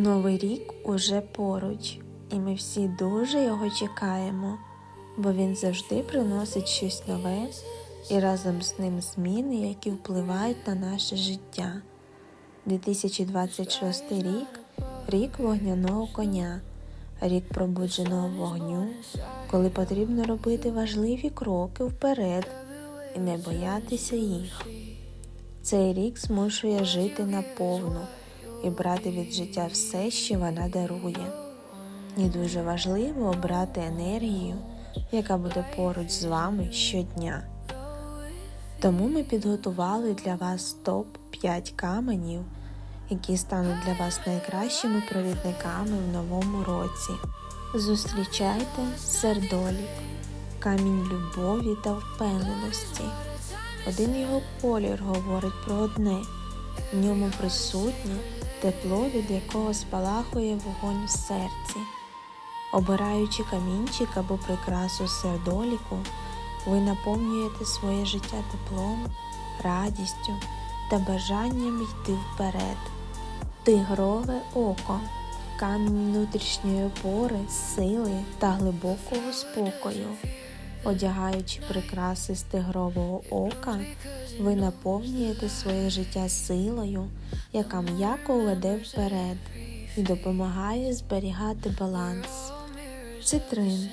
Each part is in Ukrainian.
Новий рік уже поруч, і ми всі дуже його чекаємо, бо він завжди приносить щось нове і разом з ним зміни, які впливають на наше життя. 2026 рік рік вогняного коня, рік пробудженого вогню, коли потрібно робити важливі кроки вперед і не боятися їх. Цей рік змушує жити наповну і брати від життя все, що вона дарує. І дуже важливо обрати енергію, яка буде поруч з вами щодня. Тому ми підготували для вас топ 5 каменів, які стануть для вас найкращими провідниками в новому році. Зустрічайте сердолік, камінь любові та впевненості. Один його колір говорить про одне, в ньому присутнє тепло, від якого спалахує вогонь в серці. Обираючи камінчик або прикрасу сердоліку, ви наповнюєте своє життя теплом, радістю та бажанням йти вперед. Тигрове око камінь внутрішньої опори, сили та глибокого спокою. Одягаючи прикраси з тигрового ока, ви наповнюєте своє життя силою, яка м'яко веде вперед і допомагає зберігати баланс. Цитрин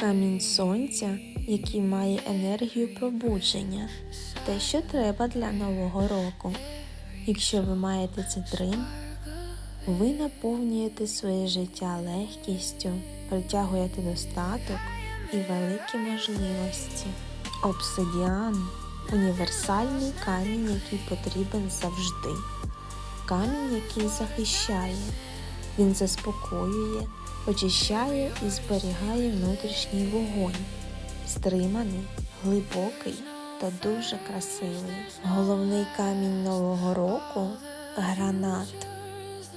камінь сонця, який має енергію пробудження, те, що треба для нового року. Якщо ви маєте цитрин, ви наповнюєте своє життя легкістю, притягуєте достаток і великі можливості. Обсидіан універсальний камінь, який потрібен завжди. Камінь, який захищає, він заспокоює, очищає і зберігає внутрішній вогонь, стриманий, глибокий та дуже красивий. Головний камінь нового року гранат,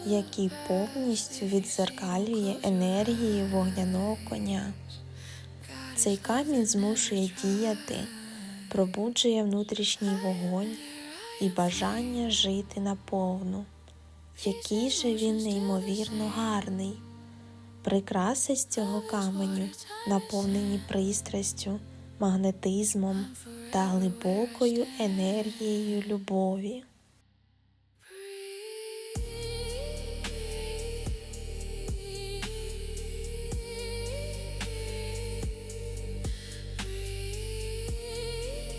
який повністю відзеркалює енергії вогняного коня. Цей камінь змушує діяти, пробуджує внутрішній вогонь і бажання жити наповну. Який же він неймовірно гарний. Прикраси з цього каменю наповнені пристрастю, магнетизмом та глибокою енергією любові.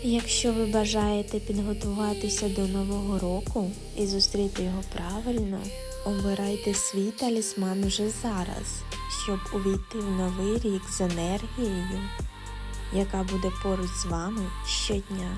Якщо ви бажаєте підготуватися до Нового року і зустріти його правильно, обирайте свій талісман уже зараз, щоб увійти в новий рік з енергією, яка буде поруч з вами щодня.